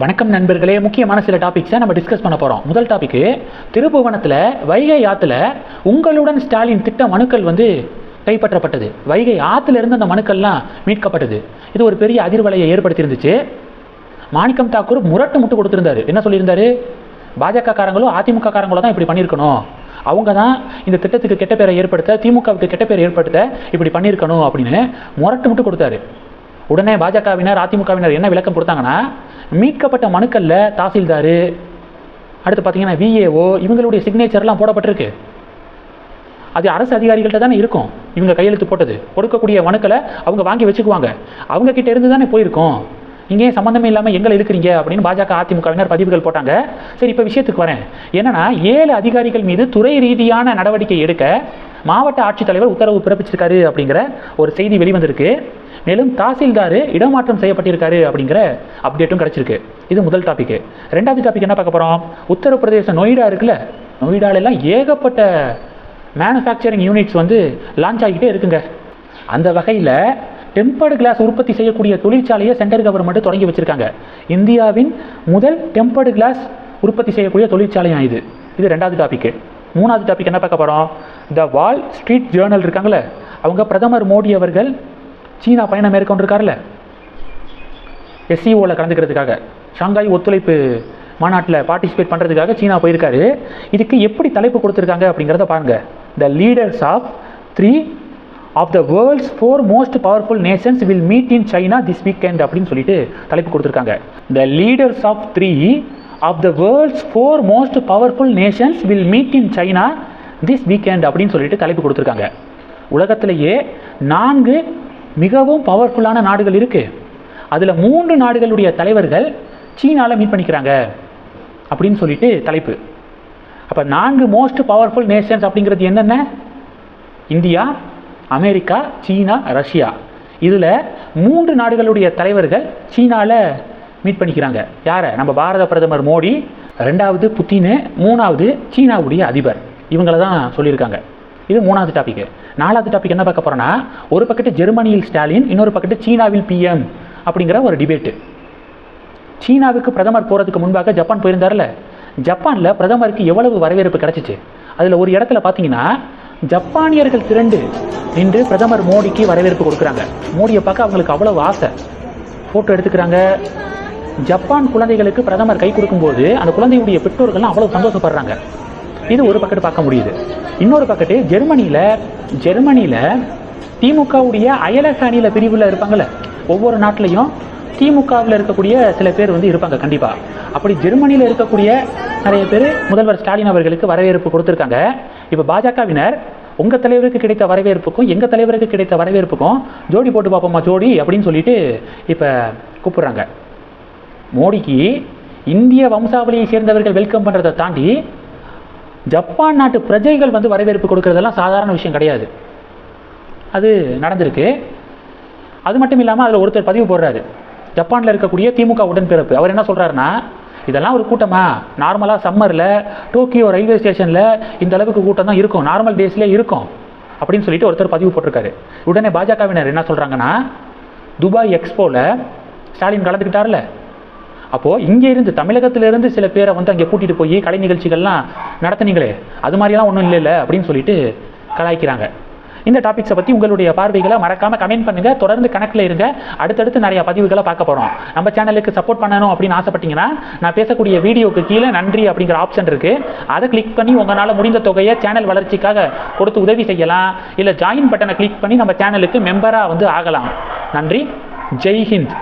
வணக்கம் நண்பர்களே. முக்கியமான சில டாபிக்ஸை நம்ம டிஸ்கஸ் பண்ண போகிறோம் முதல் டாபிக்கு திருப்புவனத்தில் வைகை ஆற்றுல உங்களுடன் ஸ்டாலின் திட்ட மனுக்கள் வந்து கைப்பற்றப்பட்டது. வைகை ஆற்றுல இருந்து அந்த மனுக்கள்லாம் மீட்கப்பட்டது. இது ஒரு பெரிய அதிர்வலையை ஏற்படுத்தியிருந்துச்சு. மாணிக்கம் தாக்கூர் முரட்டு முட்டு கொடுத்துருந்தாரு. என்ன சொல்லியிருந்தாரு? பாஜக காரங்களோ அதிமுக காரங்களோ தான் இப்படி பண்ணியிருக்கணும். அவங்க தான் இந்த திட்டத்துக்கு கெட்ட பேரை ஏற்படுத்த திமுகவுக்கு கெட்ட பேரை ஏற்படுத்த இப்படி பண்ணியிருக்கணும் அப்படின்னு முரட்டு முட்டு கொடுத்தாரு. உடனே பாஜகவினர் அதிமுகவினர் என்ன விளக்கம் கொடுத்தாங்கன்னா மீட்கப்பட்ட மனுக்களில் தாசில்தார் அடுத்து பார்த்தீங்கன்னா விஏஓ இவங்களுடைய சிக்னேச்சர்லாம் போடப்பட்டிருக்கு. அது அரசு அதிகாரிகள்ட்ட தானே இருக்கும் இவங்க கையெழுத்து போட்டது. கொடுக்கக்கூடிய மனுக்களை அவங்க வாங்கி வச்சுக்குவாங்க. அவங்க கிட்ட இருந்து தானே போயிருக்கோம். இங்கே சம்மந்தமே இல்லாமல் எங்களை இருக்கிறீங்க அப்படின்னு பாஜக அதிமுகவினர் பதிவுகள் போட்டாங்க. சரி இப்போ விஷயத்துக்கு வரேன். என்னன்னா ஏழு அதிகாரிகள் மீது துறை ரீதியான நடவடிக்கை எடுக்க மாவட்ட ஆட்சித்தலைவர் உத்தரவு பிறப்பிச்சிருக்காரு அப்படிங்கிற ஒரு செய்தி வெளிவந்திருக்கு. மேலும் தாசில்தார் இடமாற்றம் செய்யப்பட்டிருக்காரு அப்படிங்கிற அப்டேட்டும் கிடச்சிருக்கு. இது முதல் டாபிக் ரெண்டாவது டாபிக் என்ன பார்க்க போகிறோம் உத்தரப்பிரதேச நொய்டா இருக்குல்ல? நொய்டாலெல்லாம் ஏகப்பட்ட மேனுஃபேக்சரிங் யூனிட்ஸ் வந்து லான்ச் ஆகிக்கிட்டே இருக்குங்க. அந்த வகையில் டெம்பர்டு கிளாஸ் உற்பத்தி செய்யக்கூடிய தொழிற்சாலையை சென்ட்ரல் கவர்மெண்ட் தொடங்கி வச்சிருக்காங்க. இந்தியாவின் முதல் டெம்பர்டு கிளாஸ் உற்பத்தி செய்யக்கூடிய தொழிற்சாலையாக இது? இது ரெண்டாவது டாபிக் மூணாவது டாபிக் என்ன பார்க்க போகிறோம் த வால் ஸ்ட்ரீட் ஜேர்னல் இருக்காங்கல்ல? அவங்க பிரதமர் மோடி அவர்கள் சீனா பயணம் மேற்கொண்டிருக்காருல்ல? எஸ்சிஓவில் கலந்துக்கிறதுக்காக. ஷாங்காய் ஒத்துழைப்பு மாநாட்டில் பார்ட்டிசிபேட் பண்ணுறதுக்காக சீனா போயிருக்காரு. இதுக்கு எப்படி தலைப்பு கொடுத்துருக்காங்க அப்படிங்கிறத பாருங்கள் the leaders of three of the world's four most powerful nations will meet in China this weekend அப்படின்னு சொல்லிட்டு தலைப்பு கொடுத்துருக்காங்க. The leaders of three of the world's four most powerful nations will meet in China this weekend அப்படின்னு சொல்லிட்டு தலைப்பு கொடுத்துருக்காங்க. உலகத்திலேயே நான்கு மிகவும் பவர்ஃபுல்லான நாடுகள் இருக்குது அதில் மூன்று நாடுகளுடைய தலைவர்கள் சீனாவில் மீட் பண்ணிக்கிறாங்க. அப்படின்னு சொல்லிட்டு தலைப்பு. அப்போ நான்கு மோஸ்ட் பவர்ஃபுல் நேஷன்ஸ் அப்படிங்கிறது என்னென்ன? இந்தியா அமெரிக்கா சீனா ரஷ்யா. இதில் மூன்று நாடுகளுடைய தலைவர்கள் சீனாவில் மீட் பண்ணிக்கிறாங்க. யாரை? நம்ம பாரத பிரதமர் மோடி ரெண்டாவது புத்தின் மூணாவது சீனாவுடைய அதிபர். இவங்களை தான் சொல்லியிருக்காங்க. இது மூணாவது டாபிக் நாலாவது டாபிக் என்ன பார்க்க போகிறோன்னா ஒரு பக்கத்து ஜெர்மனியில் ஸ்டாலின் இன்னொரு பக்கத்து சீனாவில் பிஎம் அப்படிங்கிற ஒரு டிபேட்டு சீனாவுக்கு பிரதமர் போகிறதுக்கு முன்பாக ஜப்பான் போயிருந்தார்ல? ஜப்பானில் பிரதமருக்கு எவ்வளவு வரவேற்பு கிடச்சிச்சு? அதில் ஒரு இடத்துல பார்த்தீங்கன்னா ஜப்பானியர்கள் திரண்டு நின்று பிரதமர் மோடிக்கு வரவேற்பு கொடுக்குறாங்க. மோடியை பார்க்க அவங்களுக்கு அவ்வளவு ஆசை. ஃபோட்டோ எடுத்துக்கிறாங்க. ஜப்பான் குழந்தைகளுக்கு பிரதமர் கை கொடுக்கும்போது அந்த குழந்தையுடைய பெற்றோர்கள்லாம் அவ்வளவு சந்தோஷப்படுறாங்க. இது ஒரு பக்கத்து பார்க்க முடியுது. இன்னொரு பக்கத்து ஜெர்மனியில் ஜெர்மனியில் திமுகவுடைய அயலக அணியில் பிரிவில் இருப்பாங்கள்ல ஒவ்வொரு நாட்டிலையும் திமுகவில் இருக்கக்கூடிய சில பேர் வந்து இருப்பாங்க கண்டிப்பாக அப்படி ஜெர்மனியில் இருக்கக்கூடிய நிறைய பேர் முதல்வர் ஸ்டாலின் அவர்களுக்கு வரவேற்பு கொடுத்துருக்காங்க. இப்போ பாஜகவினர் உங்கள் தலைவருக்கு கிடைத்த வரவேற்புக்கும் எங்கள் தலைவருக்கு கிடைத்த வரவேற்புக்கும் ஜோடி போட்டு பார்ப்போமா ஜோடி? அப்படின்னு சொல்லிட்டு இப்போ கூப்பிட்றாங்க. மோடிக்கு இந்திய வம்சாவளியை சேர்ந்தவர்கள் வெல்கம் பண்ணுறதை தாண்டி ஜப்பான் நாட்டு பிரஜைகள் வந்து வரவேற்பு கொடுக்கறதெல்லாம் சாதாரண விஷயம் கிடையாது. அது நடந்திருக்கு. அது மட்டும் இல்லாமல் அதில் ஒருத்தர் பதிவு போடுறாரு. ஜப்பானில் இருக்கக்கூடிய திமுக உடன்பிறப்பு. அவர் என்ன சொல்கிறாருன்னா இதெல்லாம் ஒரு கூட்டமாக நார்மலாக சம்மரில் டோக்கியோ ரயில்வே ஸ்டேஷனில் இந்த அளவுக்கு கூட்டம் தான் இருக்கும். நார்மல் டேஸ்லேயே இருக்கும். அப்படின்னு சொல்லிட்டு ஒருத்தர் பதிவு போட்டிருக்காரு. உடனே பாஜகவினர் என்ன சொல்கிறாங்கன்னா துபாய் எக்ஸ்போவில் ஸ்டாலின் கலந்துக்கிட்டார்ல. அப்போது இங்கே இருந்து தமிழகத்திலிருந்து சில பேரை வந்து அங்கே கூட்டிகிட்டு போய் கலை நிகழ்ச்சிகள்லாம் நடத்துனீங்களே அது மாதிரியெல்லாம் ஒன்றும் இல்லைல்ல அப்படின்னு சொல்லிட்டு கலாய்க்கிறாங்க. இந்த டாபிக்ஸை பற்றி உங்களுடைய பார்வைகளை மறக்காமல் கமெண்ட் பண்ணுங்கள் தொடர்ந்து கணக்கில் இருங்க. அடுத்தடுத்து நிறைய பதிவுகளை பார்க்க போகிறோம் நம்ம சேனலுக்கு சப்போர்ட் பண்ணணும் அப்படின்னு ஆசைப்பட்டீங்கன்னா நான் பேசக்கூடிய வீடியோக்கு கீழே நன்றி அப்படிங்கிற ஆப்ஷன் இருக்குது அதை கிளிக் பண்ணி உங்களால் முடிந்த தொகையை சேனல் வளர்ச்சிக்காக கொடுத்து உதவி செய்யலாம். இல்லை ஜாயின் பட்டனை கிளிக் பண்ணி நம்ம சேனலுக்கு மெம்பராக வந்து ஆகலாம். நன்றி. ஜெய் ஹிந்த்.